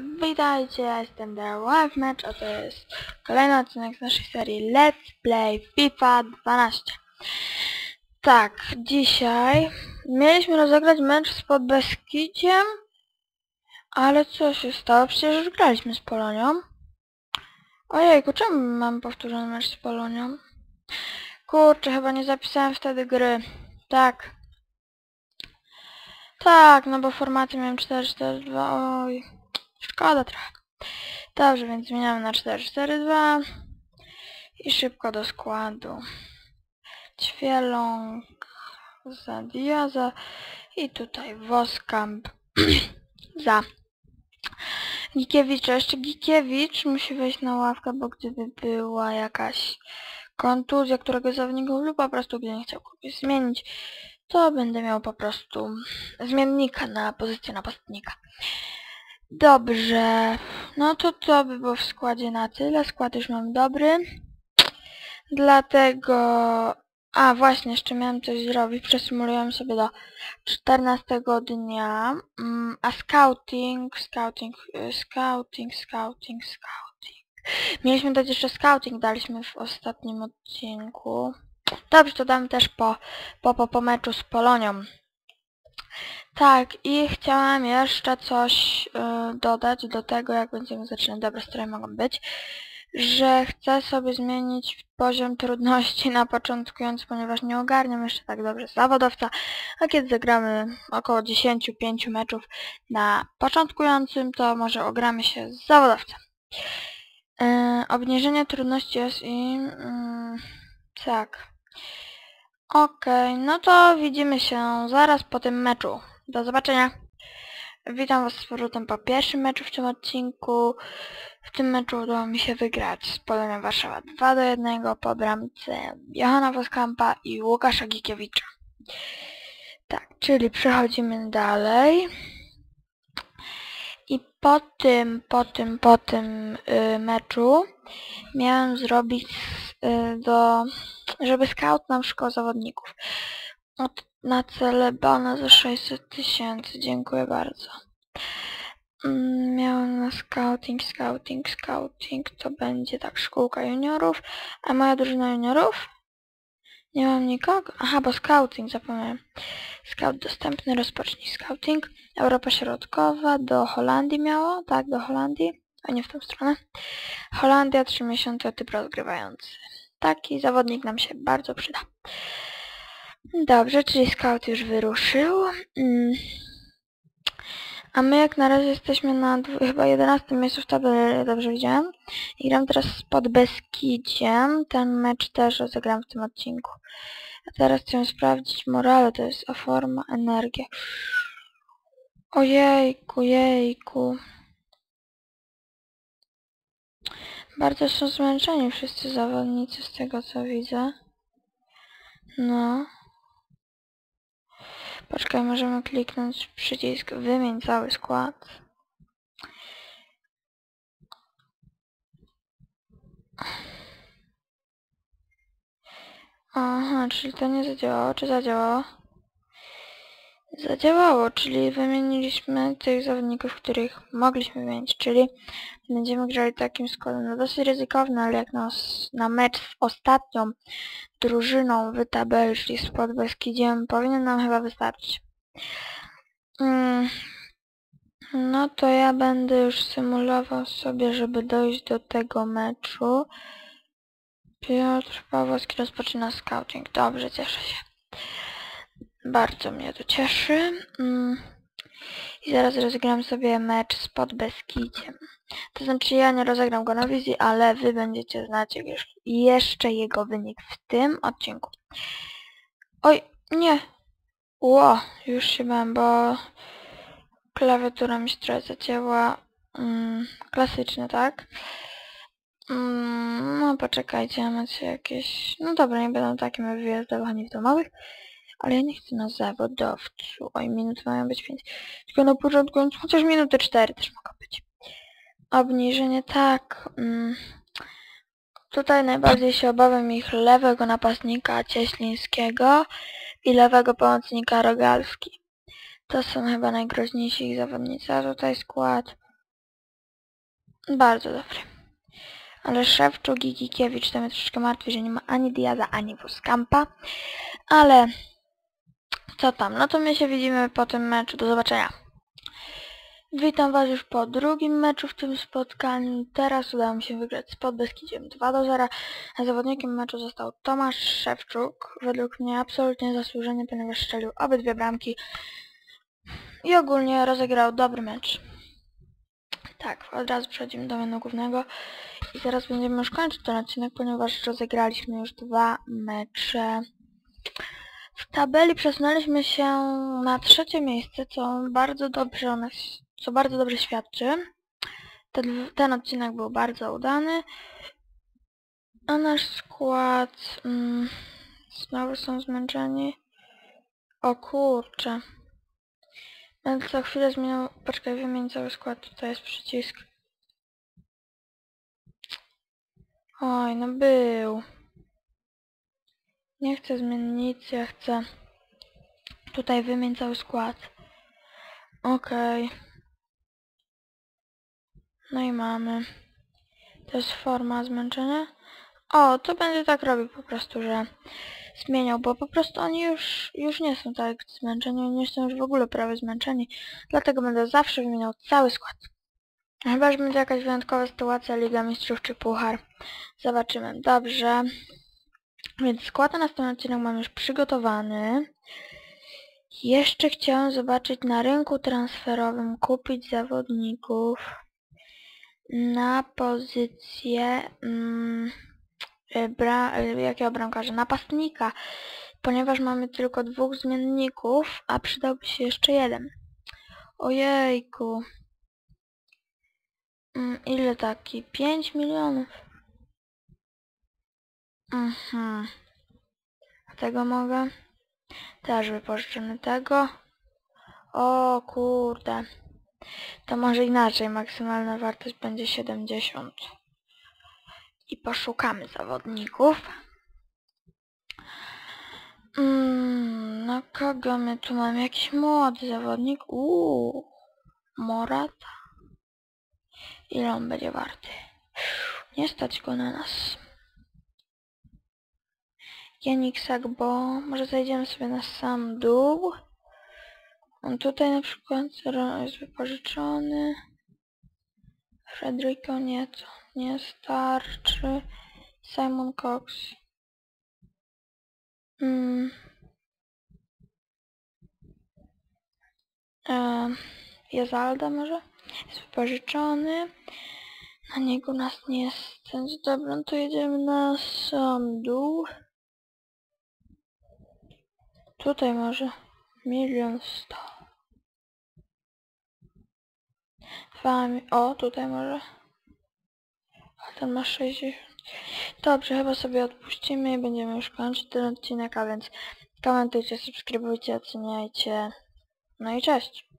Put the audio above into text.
Witajcie, ja jestem The Live Match, a to jest kolejny odcinek z naszej serii Let's Play FIFA 12. Tak, dzisiaj mieliśmy rozegrać mecz z Podbeskidziem, ale co się stało? Przecież już graliśmy z Polonią. Ojejku, czemu mam powtórzony mecz z Polonią? Kurczę, chyba nie zapisałem wtedy gry. Tak. Tak, no bo formaty miałem 4-4-2, oj. Szkoda trochę. Dobrze, więc zmieniamy na 4-4-2 i szybko do składu. Ćwieląg za Diaza i tutaj Woskamp za Gikiewicza. Jeszcze Gikiewicz musi wejść na ławkę, bo gdyby była jakaś kontuzja którego zawodników lub po prostu gdy nie chciał kogoś zmienić, to będę miał po prostu zmiennika na pozycję napastnika. Dobrze, no to to by było w składzie na tyle. Skład już mam dobry. Dlatego... A, właśnie, jeszcze miałem coś zrobić. Przesymulujemy sobie do 14 dnia. Mm, A scouting, scouting, y, scouting, scouting, scouting. Mieliśmy dać jeszcze scouting, daliśmy w ostatnim odcinku. Dobrze, to dam też po, po, po, po meczu z Polonią. Tak, i chciałam jeszcze coś y, dodać do tego, jak będziemy zaczynać. Dobre stroje mogą być. Że chcę sobie zmienić poziom trudności na początkujący, ponieważ nie ogarniam jeszcze tak dobrze zawodowca. A kiedy zagramy około 10-5 meczów na początkującym, to może ogramy się z zawodowcem. Yy, obniżenie trudności jest i... Yy, tak. Okej, no to widzimy się zaraz po tym meczu. Do zobaczenia. Witam was z powrotem po pierwszym meczu w tym odcinku. W tym meczu udało mi się wygrać z Polonią Warszawa 2 do 1 po bramce Johana Woskampa i Łukasza Gikiewicza. Tak, czyli przechodzimy dalej. Po tym, po tym, po tym y, meczu miałem zrobić y, do, żeby scout nam szukał zawodników. Od, na cele bana za 600 tysięcy, dziękuję bardzo. Mm, Miałem na scouting, scouting, scouting, to będzie tak szkółka juniorów, a moja drużyna juniorów? Nie mam nikogo? Aha, bo scouting, zapomniałem. Scout dostępny, rozpocznij scouting. Europa Środkowa, do Holandii miało, tak, do Holandii, a nie w tą stronę. Holandia, 3 miesiące, typ rozgrywający. Taki zawodnik nam się bardzo przyda. Dobrze, czyli scout już wyruszył. Mm. A my jak na razie jesteśmy na chyba 11 miejscu w tabeli, dobrze widziałem. I gram teraz pod Beskidziem. Ten mecz też rozegram w tym odcinku. A teraz chcę sprawdzić morale, to jest o forma, energię. Ojejku, jejku. Bardzo są zmęczeni wszyscy zawodnicy z tego co widzę. No. Poczekaj, możemy kliknąć przycisk wymień cały skład. Aha, czyli to nie zadziałało, czy zadziałało? Zadziałało, czyli wymieniliśmy tych zawodników, których mogliśmy wymienić, czyli będziemy grali takim składem. No dosyć ryzykowny, ale jak na, os- na mecz z ostatnią drużyną w tabeli, czyli z Podbeskidziem, powinien nam chyba wystarczyć. Mm. No to ja będę już symulował sobie, żeby dojść do tego meczu. Piotr Pawłowski rozpoczyna scouting. Dobrze, cieszę się. Bardzo mnie to cieszy. Mm. I zaraz rozegram sobie mecz z Podbeskidziem. To znaczy ja nie rozegram go na wizji, ale wy będziecie znać jeszcze jego wynik w tym odcinku. Oj, nie. Ło, już się bałem, bo klawiatura mi się trochę zacięła. Mm, klasyczne, tak? Mm, no poczekajcie, macie jakieś... No dobra, nie będą takie wyjazdowe ani w domowych. Ale ja nie chcę na zawodowcu. Oj, minut mają być 5. Tylko na początku, chociaż minuty 4 też mogą być. Obniżenie, tak. Mm. Tutaj najbardziej się obawiam ich lewego napastnika Cieślińskiego i lewego pomocnika Rogalski. To są chyba najgroźniejsi ich zawodnicy, a tutaj skład Bardzo dobry. Ale Szewczuk i Gikiewicz to mnie troszeczkę martwi, że nie ma ani Diaza, ani Wuskampa. Ale co tam? No to my się widzimy po tym meczu. Do zobaczenia. Witam Was już po drugim meczu w tym spotkaniu. Teraz udało mi się wygrać z Podbeskidziem 2 do 0. A zawodnikiem meczu został Tomasz Szewczuk. Według mnie absolutnie zasłużony, ponieważ strzelił obydwie bramki i ogólnie rozegrał dobry mecz. Tak, od razu przechodzimy do menu głównego i teraz będziemy już kończyć ten odcinek, ponieważ rozegraliśmy już dwa mecze. W tabeli przesunęliśmy się na trzecie miejsce, co bardzo dobrze o nas, co bardzo dobrze świadczy. Ten, ten odcinek był bardzo udany. A nasz skład... Mm, znowu są zmęczeni. O kurczę. Będę co chwilę zmieniał... Poczekaj, wymień cały skład. Tutaj jest przycisk. Oj, no był. Nie chcę zmienić ja chcę... Tutaj wymień cały skład. Okej. Okay. No i mamy. To jest forma zmęczenia. O, to będę tak robił po prostu, że zmieniał, bo po prostu oni już, już nie są tak zmęczeni, oni są już w ogóle prawie zmęczeni, dlatego będę zawsze wymieniał cały skład. Chyba, że będzie jakaś wyjątkowa sytuacja, Liga Mistrzów czy Puchar. Zobaczymy. Dobrze. Więc skład na następny odcinek mam już przygotowany. Jeszcze chciałem zobaczyć na rynku transferowym, kupić zawodników na pozycję... Mm, E, bra e, jakiego bramkarza? Napastnika, ponieważ mamy tylko dwóch zmienników, a przydałby się jeszcze jeden. Ojejku. Mm, ile taki? 5 milionów. A tego mogę? Też wypożyczymy tego. O kurde. To może inaczej, maksymalna wartość będzie 70 i poszukamy zawodników. Mm, no kogo my tu mamy? Jakiś młody zawodnik? Uuu, Morata. Ile on będzie warty? Nie stać go na nas. Janik Sagbo. Może zajdziemy sobie na sam dół. On tutaj na przykład jest wypożyczony. Frederico nieco nie starczy. Simon Cox. Mm. E, może? Jest wypożyczony. Na niego nas nie stać. Dobra, no to jedziemy na sam dół. Tutaj może milion sto. Dwa, o, tutaj może. A ten ma 60. Dobrze, chyba sobie odpuścimy i będziemy już kończyć ten odcinek, a więc komentujcie, subskrybujcie, oceniajcie. No i cześć!